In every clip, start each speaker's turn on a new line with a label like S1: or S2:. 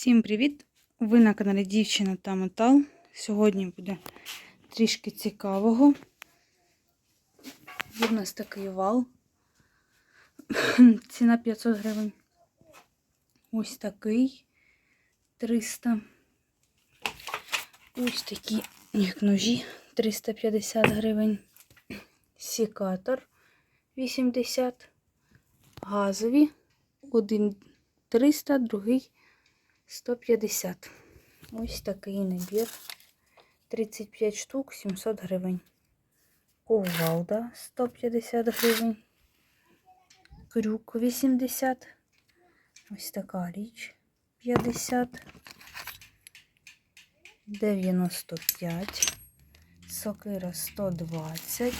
S1: Всім привіт! Ви на каналі Дівчина та Метал. Сьогодні буде трішки цікавого. Є в нас такий вал. Ціна 500 гривень. Ось такий 300. Ось такі, як ножі, 350 гривень. Сікатор 80. Газові. Один 300, другий 150. Ось такий набір. 35 штук, 700 гривень. Кувалда 150 гривень. Крюк 80. Ось така річ 50. 95. Сокира 120.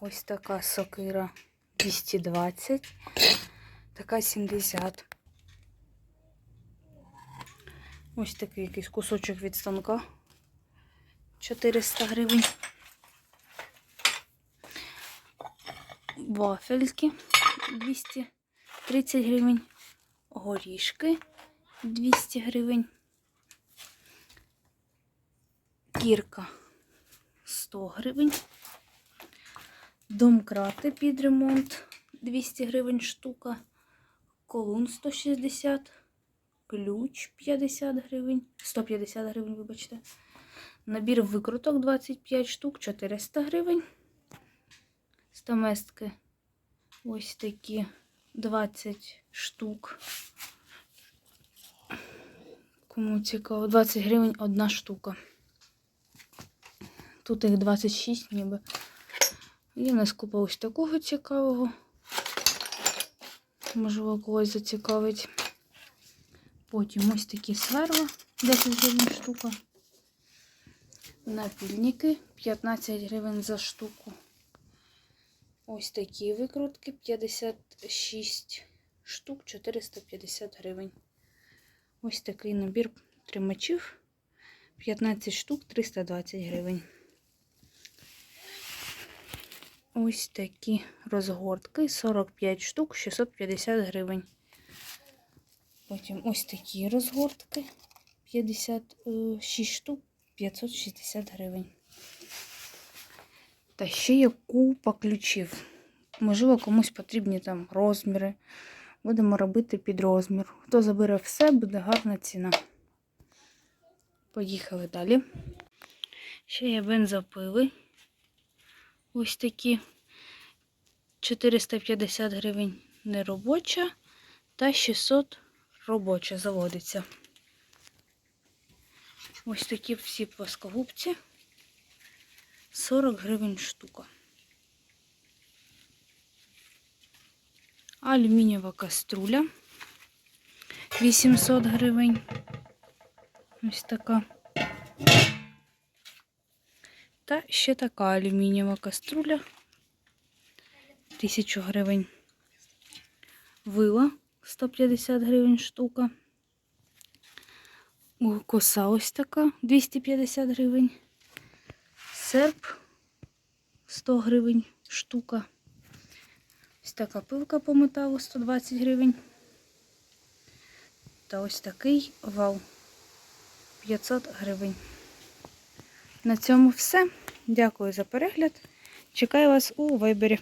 S1: Ось така сокира 220. Така 70. Ось такий якийсь кусочок від станка. 400 гривень. Вафельки 230 гривень. Горішки 200 гривень. Кірка 100 гривень. Домкрати під ремонт 200 гривень штука. Колун 160 ключ 50 гривень, 150 гривень, вибачте. Набір викруток 25 штук, 400 гривень. Стаместки ось такі 20 штук. Кому цікаво, 20 гривень одна штука. Тут їх 26 ніби. Є в нас купа ось такого цікавого. Можливо, когось зацікавить. Потім ось такі сверла, 10 гривень штука. Напільники 15 гривень за штуку. Ось такі викрутки 56 штук, 450 гривень. Ось такий набір тримачів 15 штук, 320 гривень. Ось такі розгортки 45 штук, 650 гривень. Потім ось такі розгортки 56 штук 560 гривень. Та ще є купа ключів. Можливо, комусь потрібні там розміри. Будемо робити під розмір. Хто забере все, буде гарна ціна. Поїхали далі. Ще є бензопили. Ось такі 450 гривень неробоча та 600 робоча заводиться. Ось такі всі плоскогубці. 40 гривень штука. Алюмінієва каструля 800 гривень. Ось така. Та ще така алюмінієва каструля. 1000 гривень. Вила 150 гривень штука. О, Коса ось така 250 гривень. Серп 100 гривень штука. Ось така пилка по металу 120 гривень. Та ось такий вал 500 гривень. На цьому все. Дякую за перегляд. Чекаю вас у вайбері.